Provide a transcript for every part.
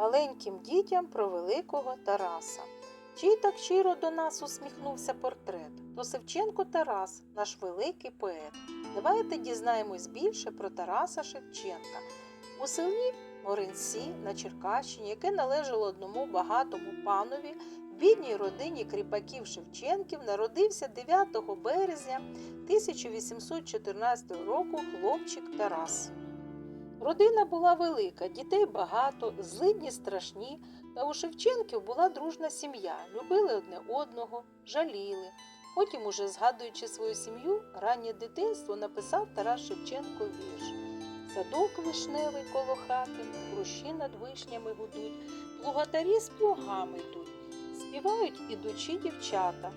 маленьким дітям про великого Тараса. Чий так щиро до нас усміхнувся портрет, то Шевченко Тарас, наш великий поет. Давайте дізнаємось більше про Тараса Шевченка. У селі Моринці на Черкащині, яке належало одному багатому панові, бідній родині кріпаків Шевченків народився 9 березня 1814 року хлопчик Тарас. Родина була велика, дітей багато, злидні страшні, та у Шевченків була дружна сім'я, любили одне одного, жаліли. Потім, уже згадуючи свою сім'ю, раннє дитинство написав Тарас Шевченко вірш. Садок вишневий коло хати, хрущі над вишнями гудуть, плугатарі з плугами йдуть, співають ідучі дівчата.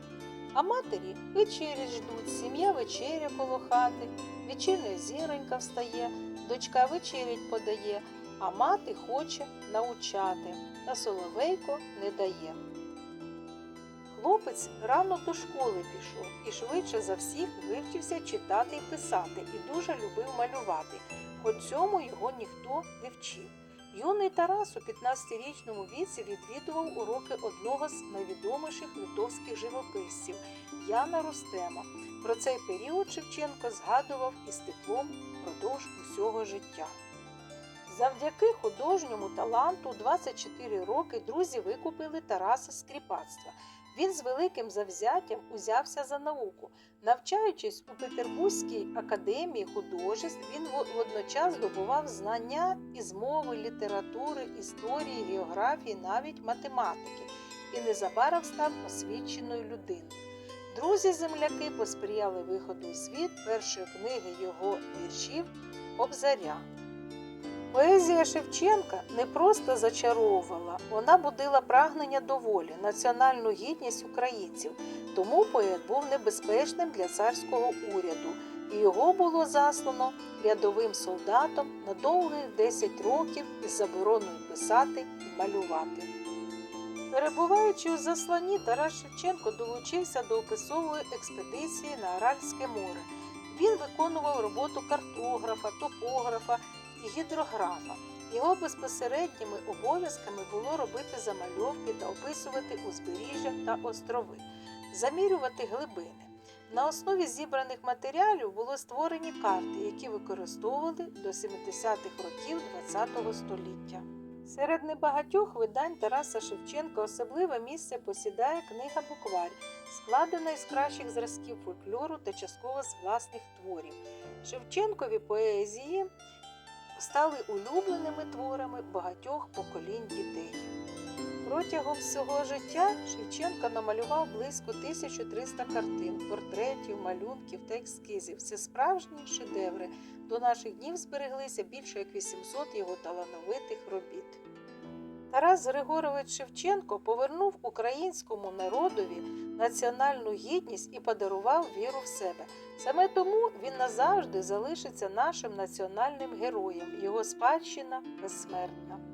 А матері вечері ждуть, сім'я вечеря коло хати, вечірня зіронька встає, дочка вечерять подає, а мати хоче научати, та соловейко не дає. Хлопець рано до школи пішов і швидше за всіх вивчився читати і писати, і дуже любив малювати, хоч цьому його ніхто не вчив. Юний Тарас у 15-річному віці відвідував уроки одного з найвідоміших литовських живописців Яна Рустема. Про цей період Шевченко згадував із теплом впродовж усього життя. Завдяки художньому таланту у 24 роки друзі викупили Тараса з кріпацтва. Він з великим завзяттям узявся за науку. Навчаючись у Петербурзькій академії художеств, він водночас здобував знання із мови, літератури, історії, географії, навіть математики, і незабаром став освіченою людиною. Друзі-земляки посприяли виходу у світ першої книги його віршів Кобзаря. Поезія Шевченка не просто зачаровувала, вона будила прагнення до волі, національну гідність українців. Тому поет був небезпечним для царського уряду, і його було заслано рядовим солдатом на довгих 10 років із забороною писати і малювати. Перебуваючи у засланні, Тарас Шевченко долучився до описової експедиції на Аральське море. Він виконував роботу картографа, топографа і гідрографа. Його безпосередніми обов'язками було робити замальовки та описувати узбережжя та острови, замірювати глибини. На основі зібраних матеріалів було створені карти, які використовували до 70-х років ХХ століття. Серед небагатьох видань Тараса Шевченка особливе місце посідає книга Букварь, складена із кращих зразків фольклору та частково з власних творів. Шевченкові поезії стали улюбленими творами багатьох поколінь дітей. Протягом всього життя Шевченко намалював близько 1300 картин, портретів, малюнків та ескізів. Це справжні шедеври. До наших днів збереглися більше як 800 його талановитих робіт. Тарас Григорович Шевченко повернув українському народові національну гідність і подарував віру в себе. Саме тому він назавжди залишиться нашим національним героєм. Його спадщина безсмертна.